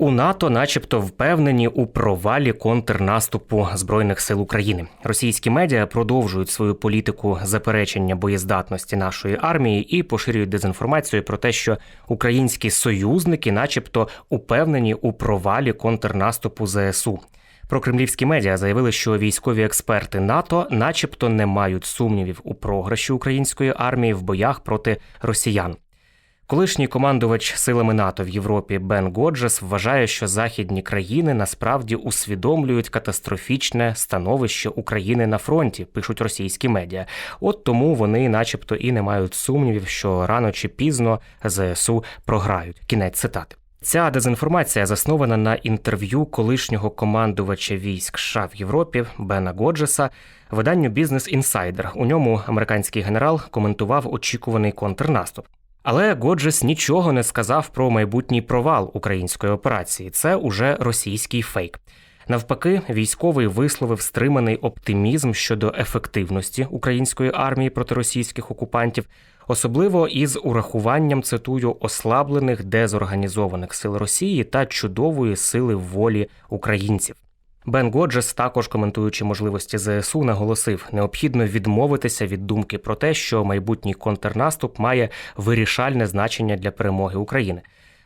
У НАТО, начебто, впевнені у провалі контрнаступу збройних сил України. Російські медіа продовжують свою політику заперечення боєздатності нашої армії і поширюють дезінформацію про те, що українські союзники, начебто, упевнені у провалі контрнаступу ЗСУ. Прокремлівські медіа заявили, що військові експерти НАТО, начебто, не мають сумнівів у програші української армії в боях проти росіян. Колишній командувач силами НАТО в Європі Бен Годжес вважає, що західні країни насправді усвідомлюють катастрофічне становище України на фронті, пишуть російські медіа. От тому вони, начебто, і не мають сумнівів, що рано чи пізно ЗСУ програють. Кінець цитати. Ця дезінформація заснована на інтерв'ю колишнього командувача військ США в Європі Бена Годжеса виданню Бізнес Інсайдер. У ньому американський генерал коментував очікуваний контрнаступ. Але Годжес нічого не сказав про майбутній провал української операції. Це уже російський фейк. Навпаки, військовий висловив стриманий оптимізм щодо ефективності української армії проти російських окупантів, особливо із урахуванням цитую ослаблених дезорганізованих сил Росії та чудової сили волі українців. Бен Годжес, також коментуючи можливості ЗСУ, наголосив, необхідно відмовитися від думки про те, що майбутній контрнаступ має вирішальне значення для перемоги України.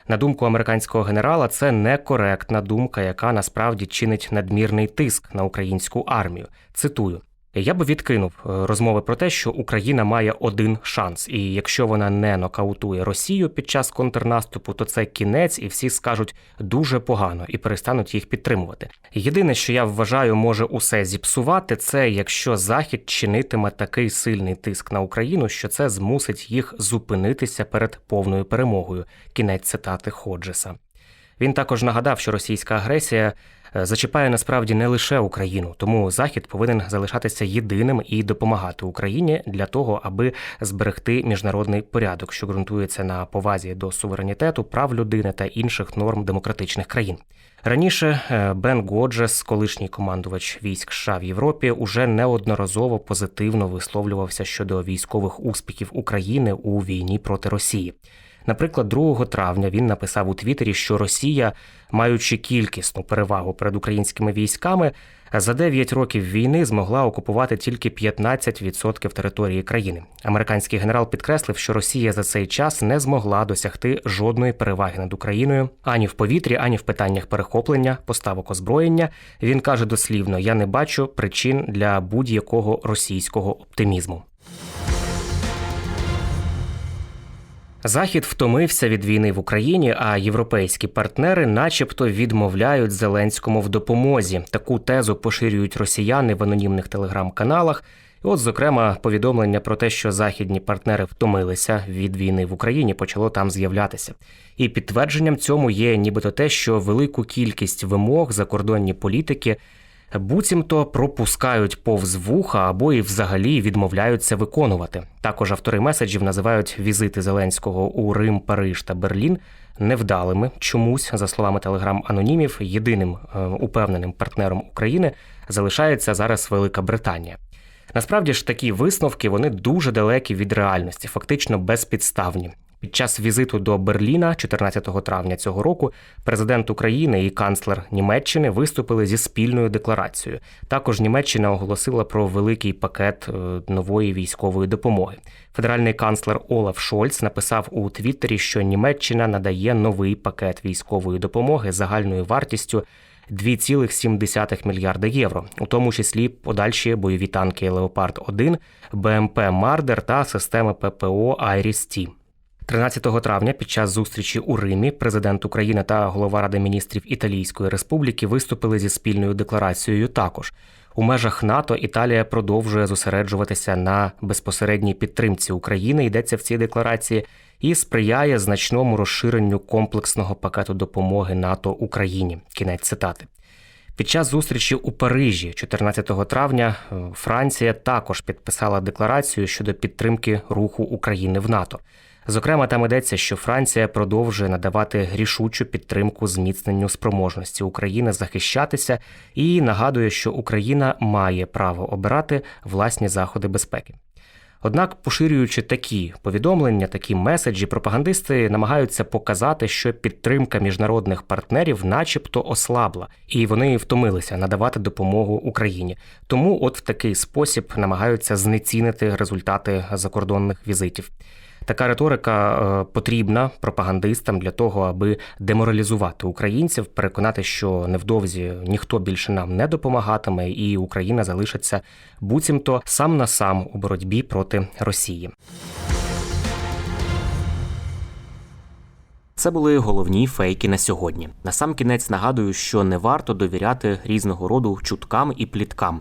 На думку американського генерала, це некоректна думка, яка насправді чинить надмірний тиск на українську армію. Цитую. Я би відкинув е, розмови про те, що Україна має один шанс, і якщо вона не нокаутує Росію під час контрнаступу, то це кінець, і всі скажуть дуже погано і перестануть їх підтримувати. Єдине, що я вважаю, може усе зіпсувати, це якщо Захід чинитиме такий сильний тиск на Україну, що це змусить їх зупинитися перед повною перемогою. Кінець цитати Ходжеса. Він також нагадав, що російська агресія зачіпає насправді не лише Україну, тому Захід повинен залишатися єдиним і допомагати Україні для того, аби зберегти міжнародний порядок, що ґрунтується на повазі до суверенітету, прав людини та інших норм демократичних країн. Раніше е, Бен Годжес, колишній командувач військ США в Європі, уже неодноразово позитивно висловлювався щодо військових успіхів України у війні проти Росії. Наприклад, 2 травня він написав у Твіттері, що Росія, маючи кількісну перевагу перед українськими військами, за 9 років війни змогла окупувати тільки 15% території країни. Американський генерал підкреслив, що Росія за цей час не змогла досягти жодної переваги над Україною ані в повітрі, ані в питаннях перехоплення, поставок озброєння. Він каже дослівно: я не бачу причин для будь-якого російського оптимізму. Захід втомився від війни в Україні, а європейські партнери, начебто, відмовляють Зеленському в допомозі. Таку тезу поширюють росіяни в анонімних телеграм-каналах. І От, зокрема, повідомлення про те, що західні партнери втомилися від війни в Україні, почало там з'являтися. І підтвердженням цьому є нібито те, що велику кількість вимог закордонні політики буцімто пропускають повз вуха або і взагалі відмовляються виконувати. Також автори меседжів називають візити Зеленського у Рим, Париж та Берлін невдалими. Чомусь, за словами телеграм-анонімів, єдиним е, упевненим партнером України залишається зараз Велика Британія. Насправді ж такі висновки вони дуже далекі від реальності, фактично безпідставні. Під час візиту до Берліна 14 травня цього року президент України і канцлер Німеччини виступили зі спільною декларацією. Також Німеччина оголосила про великий пакет е, нової військової допомоги. Федеральний канцлер Олаф Шольц написав у Твіттері, що Німеччина надає новий пакет військової допомоги загальною вартістю 2,7 мільярда євро, у тому числі подальші бойові танки Леопард 1 БМП Мардер та системи ППО Айріс Ті. 13 травня під час зустрічі у Римі президент України та голова Ради міністрів Італійської Республіки виступили зі спільною декларацією. Також у межах НАТО Італія продовжує зосереджуватися на безпосередній підтримці України. Йдеться в цій декларації і сприяє значному розширенню комплексного пакету допомоги НАТО Україні. Кінець цитати. Під час зустрічі у Парижі 14 травня е, Франція також підписала декларацію щодо підтримки руху України в НАТО. Зокрема, там йдеться, що Франція продовжує надавати рішучу підтримку зміцненню спроможності України захищатися і нагадує, що Україна має право обирати власні заходи безпеки. Однак, поширюючи такі повідомлення, такі меседжі, пропагандисти намагаються показати, що підтримка міжнародних партнерів, начебто, ослабла, і вони втомилися надавати допомогу Україні. Тому, от в такий спосіб намагаються знецінити результати закордонних візитів. Така риторика е, потрібна пропагандистам для того, аби деморалізувати українців, переконати, що невдовзі ніхто більше нам не допомагатиме, і Україна залишиться буцімто сам на сам у боротьбі проти Росії. Це були головні фейки на сьогодні. Насамкінець нагадую, що не варто довіряти різного роду чуткам і пліткам.